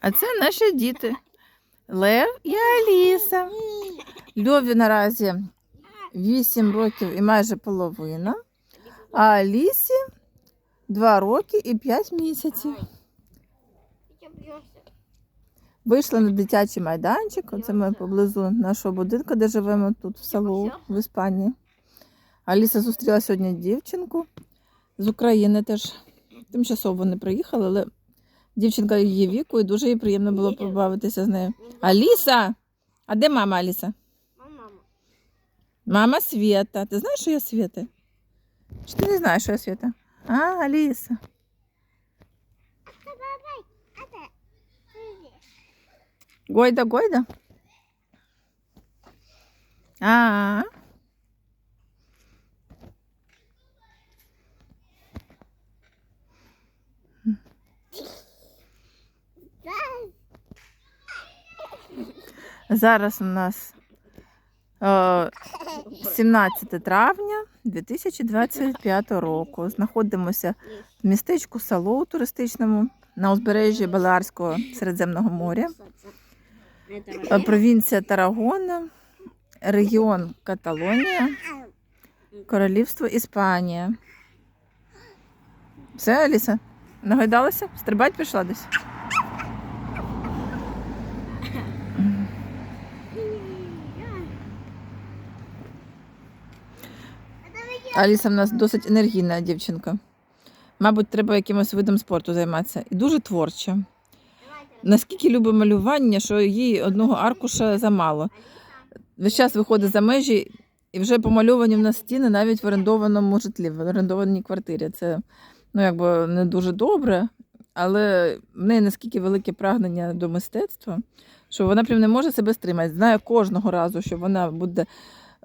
А це наші діти. Лев і Аліса. Льові наразі 8 років і майже половина, а Алісі 2 роки і 5 місяців. Вийшли на дитячий майданчик. Оце ми поблизу нашого будинку, де живемо тут, в село в Іспанії. Аліса зустріла сьогодні дівчинку з України теж. Тимчасово вони приїхали, але дівчинка її віку і дуже їй приємно було побавитися з нею. Аліса! А де мама Аліса? Мама. Мама Света. Ти знаєш, що я Света? Чи ти не знаєш, що я Света? А, Аліса. Гойда, Гойда? А, Зараз у нас е, 17 травня 2025 року. Знаходимося в містечку Сало туристичному на узбережжі Баларського Середземного моря. Е, Провінція Тарагона, регіон Каталонія, Королівство Іспанія. Все, Аліса? Нагайдалася? Стрибать пішла десь? Аліса в нас досить енергійна дівчинка. Мабуть, треба якимось видом спорту займатися. І дуже творча. Наскільки любить малювання, що їй одного аркуша замало. Весь час виходить за межі і вже помальовані в нас стіни навіть в орендованому житлі, в орендованій квартирі. Це ну, якби не дуже добре, але в неї наскільки велике прагнення до мистецтва, що вона прям не може себе стримати. Знає кожного разу, що вона буде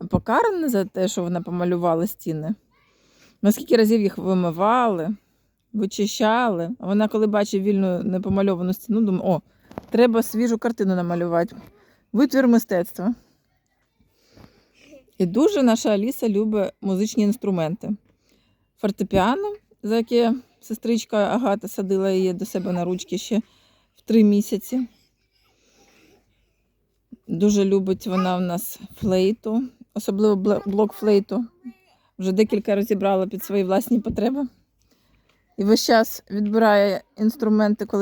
покарана за те, що вона помалювала стіни. Наскільки разів їх вимивали, вичищали. А вона, коли бачить вільну непомальовану стіну, думає, о, треба свіжу картину намалювати. Витвір мистецтва. І дуже наша Аліса любить музичні інструменти. Фортепіано, за яке сестричка Агата садила її до себе на ручки ще в три місяці. Дуже любить вона в нас флейту, особливо блок флейту. Вже декілька розібрала під свої власні потреби. І весь час відбирає інструменти, коли